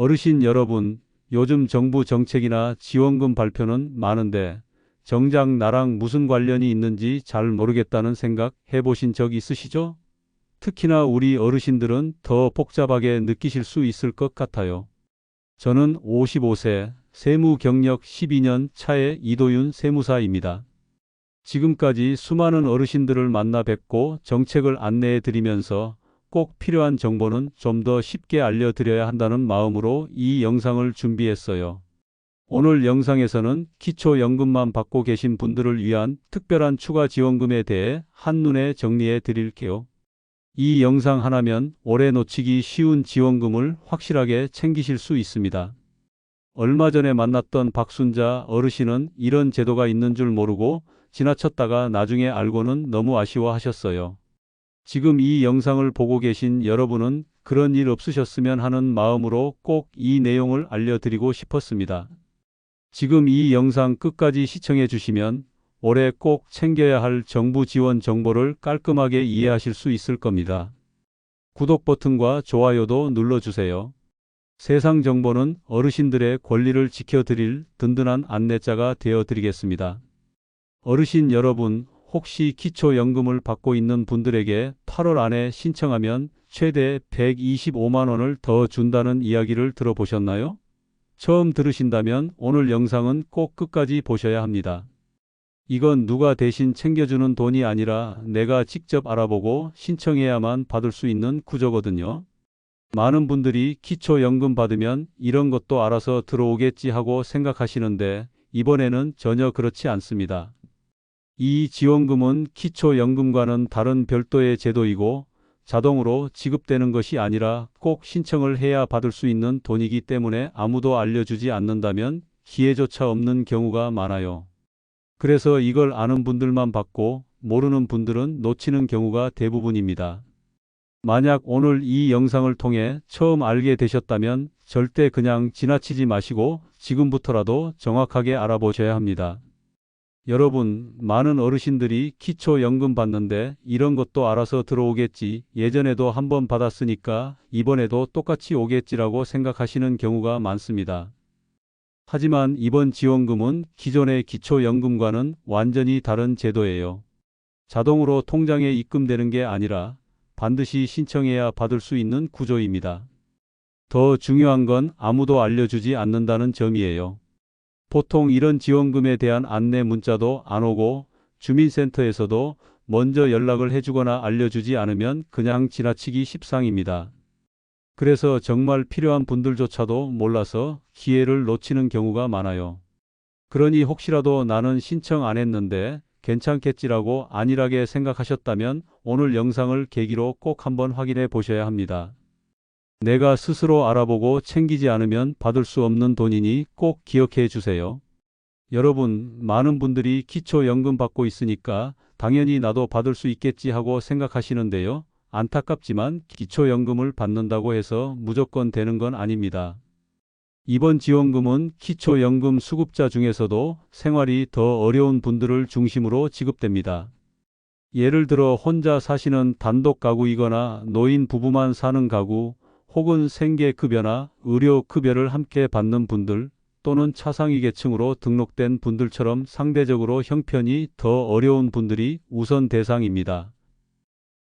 어르신 여러분, 요즘 정부 정책이나 지원금 발표는 많은데 정작 나랑 무슨 관련이 있는지 잘 모르겠다는 생각 해보신 적 있으시죠? 특히나 우리 어르신들은 더 복잡하게 느끼실 수 있을 것 같아요. 저는 55세, 세무 경력 12년 차의 이도윤 세무사입니다. 지금까지 수많은 어르신들을 만나 뵙고 정책을 안내해 드리면서 꼭 필요한 정보는 좀 더 쉽게 알려드려야 한다는 마음으로 이 영상을 준비했어요. 오늘 영상에서는 기초연금만 받고 계신 분들을 위한 특별한 추가 지원금에 대해 한눈에 정리해 드릴게요. 이 영상 하나면 올해 놓치기 쉬운 지원금을 확실하게 챙기실 수 있습니다. 얼마 전에 만났던 박순자 어르신은 이런 제도가 있는 줄 모르고 지나쳤다가 나중에 알고는 너무 아쉬워하셨어요. 지금 이 영상을 보고 계신 여러분은 그런 일 없으셨으면 하는 마음으로 꼭 이 내용을 알려드리고 싶었습니다. 지금 이 영상 끝까지 시청해 주시면 올해 꼭 챙겨야 할 정부 지원 정보를 깔끔하게 이해하실 수 있을 겁니다. 구독 버튼과 좋아요도 눌러주세요. 세상 정보는 어르신들의 권리를 지켜드릴 든든한 안내자가 되어 드리겠습니다. 어르신 여러분, 혹시 기초연금을 받고 있는 분들에게 8월 안에 신청하면 최대 125만 원을 더 준다는 이야기를 들어보셨나요? 처음 들으신다면 오늘 영상은 꼭 끝까지 보셔야 합니다. 이건 누가 대신 챙겨주는 돈이 아니라 내가 직접 알아보고 신청해야만 받을 수 있는 구조거든요. 많은 분들이 기초연금 받으면 이런 것도 알아서 들어오겠지 하고 생각하시는데 이번에는 전혀 그렇지 않습니다. 이 지원금은 기초연금과는 다른 별도의 제도이고 자동으로 지급되는 것이 아니라 꼭 신청을 해야 받을 수 있는 돈이기 때문에 아무도 알려주지 않는다면 기회조차 없는 경우가 많아요. 그래서 이걸 아는 분들만 받고 모르는 분들은 놓치는 경우가 대부분입니다. 만약 오늘 이 영상을 통해 처음 알게 되셨다면 절대 그냥 지나치지 마시고 지금부터라도 정확하게 알아보셔야 합니다. 여러분, 많은 어르신들이 기초연금 받는데 이런 것도 알아서 들어오겠지. 예전에도 한번 받았으니까 이번에도 똑같이 오겠지라고 생각하시는 경우가 많습니다. 하지만 이번 지원금은 기존의 기초연금과는 완전히 다른 제도예요. 자동으로 통장에 입금되는 게 아니라 반드시 신청해야 받을 수 있는 구조입니다. 더 중요한 건 아무도 알려주지 않는다는 점이에요. 보통 이런 지원금에 대한 안내 문자도 안 오고 주민센터에서도 먼저 연락을 해주거나 알려주지 않으면 그냥 지나치기 십상입니다. 그래서 정말 필요한 분들조차도 몰라서 기회를 놓치는 경우가 많아요. 그러니 혹시라도 나는 신청 안 했는데 괜찮겠지라고 안일하게 생각하셨다면 오늘 영상을 계기로 꼭 한번 확인해 보셔야 합니다. 내가 스스로 알아보고 챙기지 않으면 받을 수 없는 돈이니 꼭 기억해 주세요. 여러분, 많은 분들이 기초연금 받고 있으니까 당연히 나도 받을 수 있겠지 하고 생각하시는데요. 안타깝지만 기초연금을 받는다고 해서 무조건 되는 건 아닙니다. 이번 지원금은 기초연금 수급자 중에서도 생활이 더 어려운 분들을 중심으로 지급됩니다. 예를 들어 혼자 사시는 단독 가구이거나 노인 부부만 사는 가구, 혹은 생계급여나 의료급여를 함께 받는 분들 또는 차상위 계층으로 등록된 분들처럼 상대적으로 형편이 더 어려운 분들이 우선 대상입니다.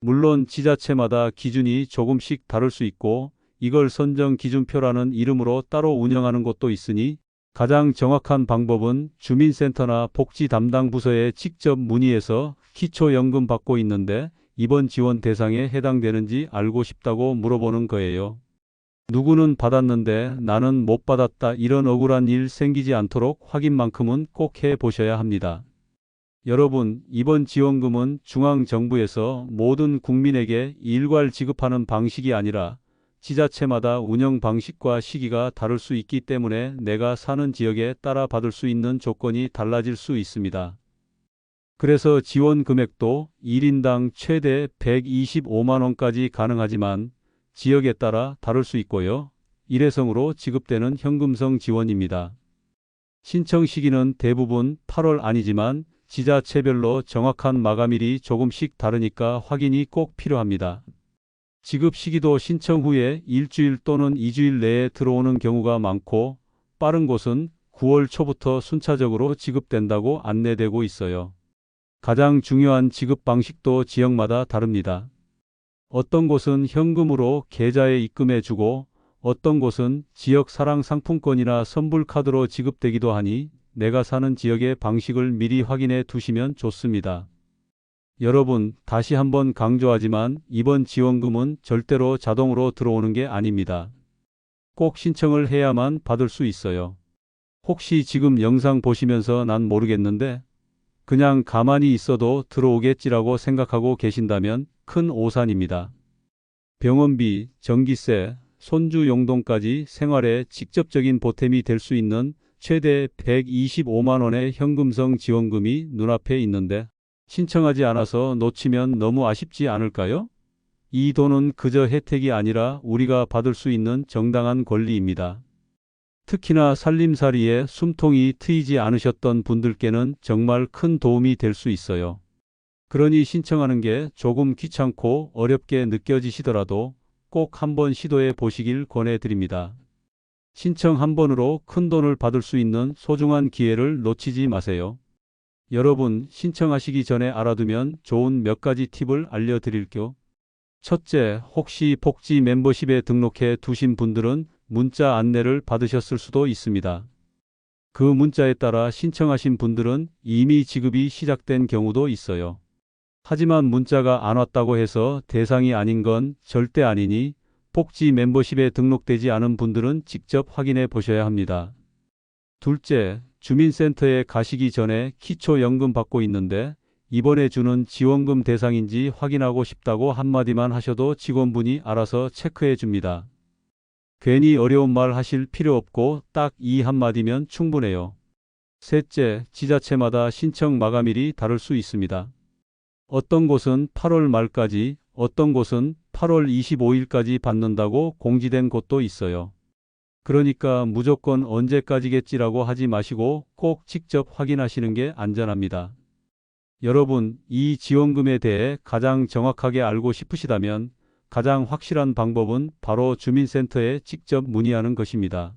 물론 지자체마다 기준이 조금씩 다를 수 있고 이걸 선정 기준표라는 이름으로 따로 운영하는 곳도 있으니 가장 정확한 방법은 주민센터나 복지 담당 부서에 직접 문의해서 기초연금 받고 있는데 이번 지원 대상에 해당되는지 알고 싶다고 물어보는 거예요. 누구는 받았는데 나는 못 받았다 이런 억울한 일 생기지 않도록 확인만큼은 꼭 해 보셔야 합니다. 여러분, 이번 지원금은 중앙정부에서 모든 국민에게 일괄 지급하는 방식이 아니라 지자체마다 운영 방식과 시기가 다를 수 있기 때문에 내가 사는 지역에 따라 받을 수 있는 조건이 달라질 수 있습니다. 그래서 지원 금액도 1인당 최대 125만원까지 가능하지만 지역에 따라 다를 수 있고요. 일회성으로 지급되는 현금성 지원입니다. 신청 시기는 대부분 8월 아니지만 지자체별로 정확한 마감일이 조금씩 다르니까 확인이 꼭 필요합니다. 지급 시기도 신청 후에 일주일 또는 2주일 내에 들어오는 경우가 많고 빠른 곳은 9월 초부터 순차적으로 지급된다고 안내되고 있어요. 가장 중요한 지급 방식도 지역마다 다릅니다. 어떤 곳은 현금으로 계좌에 입금해 주고 어떤 곳은 지역 사랑 상품권이나 선불 카드로 지급되기도 하니 내가 사는 지역의 방식을 미리 확인해 두시면 좋습니다. 여러분, 다시 한번 강조하지만 이번 지원금은 절대로 자동으로 들어오는 게 아닙니다. 꼭 신청을 해야만 받을 수 있어요. 혹시 지금 영상 보시면서 난 모르겠는데 그냥 가만히 있어도 들어오겠지라고 생각하고 계신다면 큰 오산입니다. 병원비, 전기세, 손주 용돈까지 생활에 직접적인 보탬이 될 수 있는 최대 125만 원의 현금성 지원금이 눈앞에 있는데 신청하지 않아서 놓치면 너무 아쉽지 않을까요? 이 돈은 그저 혜택이 아니라 우리가 받을 수 있는 정당한 권리입니다. 특히나 살림살이에 숨통이 트이지 않으셨던 분들께는 정말 큰 도움이 될 수 있어요. 그러니 신청하는 게 조금 귀찮고 어렵게 느껴지시더라도 꼭 한번 시도해 보시길 권해드립니다. 신청 한 번으로 큰 돈을 받을 수 있는 소중한 기회를 놓치지 마세요. 여러분, 신청하시기 전에 알아두면 좋은 몇 가지 팁을 알려드릴게요. 첫째, 혹시 복지 멤버십에 등록해 두신 분들은 문자 안내를 받으셨을 수도 있습니다. 그 문자에 따라 신청하신 분들은 이미 지급이 시작된 경우도 있어요. 하지만 문자가 안 왔다고 해서 대상이 아닌 건 절대 아니니 복지 멤버십에 등록되지 않은 분들은 직접 확인해 보셔야 합니다. 둘째, 주민센터에 가시기 전에 기초연금 받고 있는데 이번에 주는 지원금 대상인지 확인하고 싶다고 한마디만 하셔도 직원분이 알아서 체크해 줍니다. 괜히 어려운 말 하실 필요 없고 딱 이 한마디면 충분해요. 셋째, 지자체마다 신청 마감일이 다를 수 있습니다. 어떤 곳은 8월 말까지, 어떤 곳은 8월 25일까지 받는다고 공지된 곳도 있어요. 그러니까 무조건 언제까지겠지라고 하지 마시고 꼭 직접 확인하시는 게 안전합니다. 여러분, 이 지원금에 대해 가장 정확하게 알고 싶으시다면 가장 확실한 방법은 바로 주민센터에 직접 문의하는 것입니다.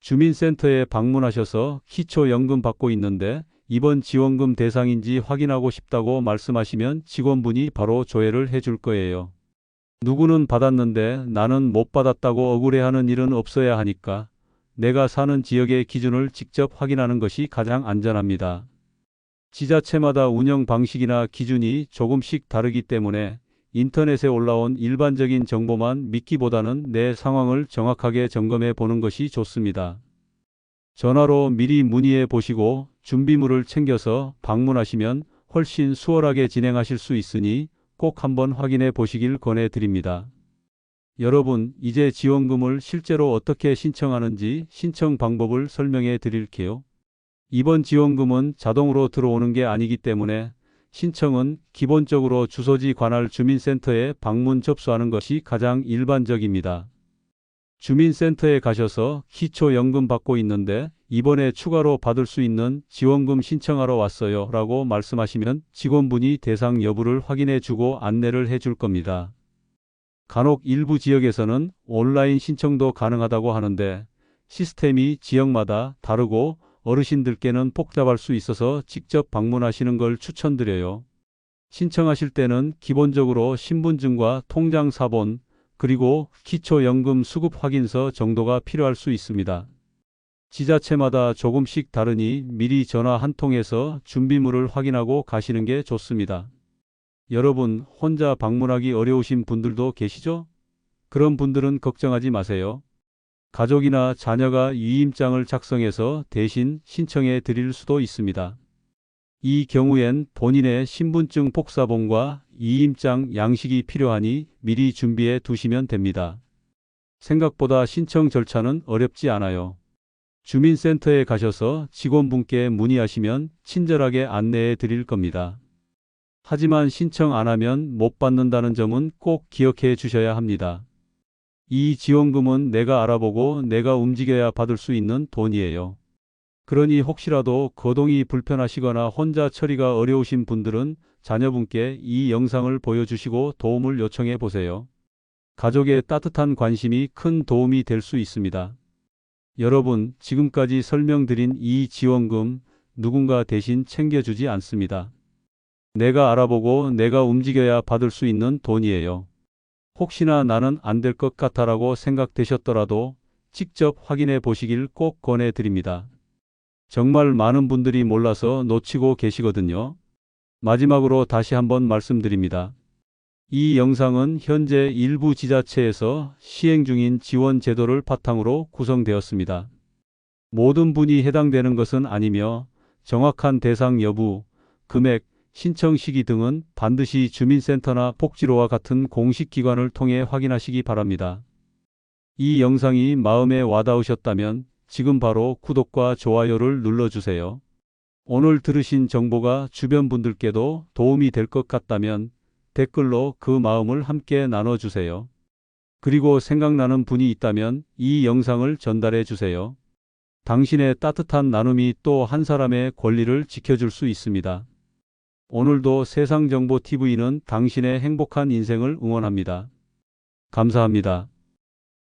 주민센터에 방문하셔서 기초연금 받고 있는데 이번 지원금 대상인지 확인하고 싶다고 말씀하시면 직원분이 바로 조회를 해줄 거예요. 누구는 받았는데 나는 못 받았다고 억울해하는 일은 없어야 하니까 내가 사는 지역의 기준을 직접 확인하는 것이 가장 안전합니다. 지자체마다 운영 방식이나 기준이 조금씩 다르기 때문에 인터넷에 올라온 일반적인 정보만 믿기보다는 내 상황을 정확하게 점검해 보는 것이 좋습니다. 전화로 미리 문의해 보시고 준비물을 챙겨서 방문하시면 훨씬 수월하게 진행하실 수 있으니 꼭 한번 확인해 보시길 권해 드립니다. 여러분, 이제 지원금을 실제로 어떻게 신청하는지 신청 방법을 설명해 드릴게요. 이번 지원금은 자동으로 들어오는 게 아니기 때문에 신청은 기본적으로 주소지 관할 주민센터에 방문 접수하는 것이 가장 일반적입니다. 주민센터에 가셔서 기초연금 받고 있는데 이번에 추가로 받을 수 있는 지원금 신청하러 왔어요 라고 말씀하시면 직원분이 대상 여부를 확인해 주고 안내를 해 줄 겁니다. 간혹 일부 지역에서는 온라인 신청도 가능하다고 하는데 시스템이 지역마다 다르고 어르신들께는 복잡할 수 있어서 직접 방문하시는 걸 추천드려요. 신청하실 때는 기본적으로 신분증과 통장 사본, 그리고 기초연금 수급 확인서 정도가 필요할 수 있습니다. 지자체마다 조금씩 다르니 미리 전화 한 통해서 준비물을 확인하고 가시는 게 좋습니다. 여러분, 혼자 방문하기 어려우신 분들도 계시죠? 그런 분들은 걱정하지 마세요. 가족이나 자녀가 위임장을 작성해서 대신 신청해 드릴 수도 있습니다. 이 경우엔 본인의 신분증 복사본과 위임장 양식이 필요하니 미리 준비해 두시면 됩니다. 생각보다 신청 절차는 어렵지 않아요. 주민센터에 가셔서 직원분께 문의하시면 친절하게 안내해 드릴 겁니다. 하지만 신청 안 하면 못 받는다는 점은 꼭 기억해 주셔야 합니다. 이 지원금은 내가 알아보고 내가 움직여야 받을 수 있는 돈이에요. 그러니 혹시라도 거동이 불편하시거나 혼자 처리가 어려우신 분들은 자녀분께 이 영상을 보여주시고 도움을 요청해 보세요. 가족의 따뜻한 관심이 큰 도움이 될 수 있습니다. 여러분, 지금까지 설명드린 이 지원금 누군가 대신 챙겨주지 않습니다. 내가 알아보고 내가 움직여야 받을 수 있는 돈이에요. 혹시나 나는 안 될 것 같아라고 생각되셨더라도 직접 확인해 보시길 꼭 권해드립니다. 정말 많은 분들이 몰라서 놓치고 계시거든요. 마지막으로 다시 한번 말씀드립니다. 이 영상은 현재 일부 지자체에서 시행 중인 지원 제도를 바탕으로 구성되었습니다. 모든 분이 해당되는 것은 아니며 정확한 대상 여부, 금액, 신청 시기 등은 반드시 주민센터나 복지로와 같은 공식 기관을 통해 확인하시기 바랍니다. 이 영상이 마음에 와닿으셨다면 지금 바로 구독과 좋아요를 눌러주세요. 오늘 들으신 정보가 주변 분들께도 도움이 될 것 같다면 댓글로 그 마음을 함께 나눠주세요. 그리고 생각나는 분이 있다면 이 영상을 전달해 주세요. 당신의 따뜻한 나눔이 또 한 사람의 권리를 지켜줄 수 있습니다. 오늘도 세상정보TV는 당신의 행복한 인생을 응원합니다. 감사합니다.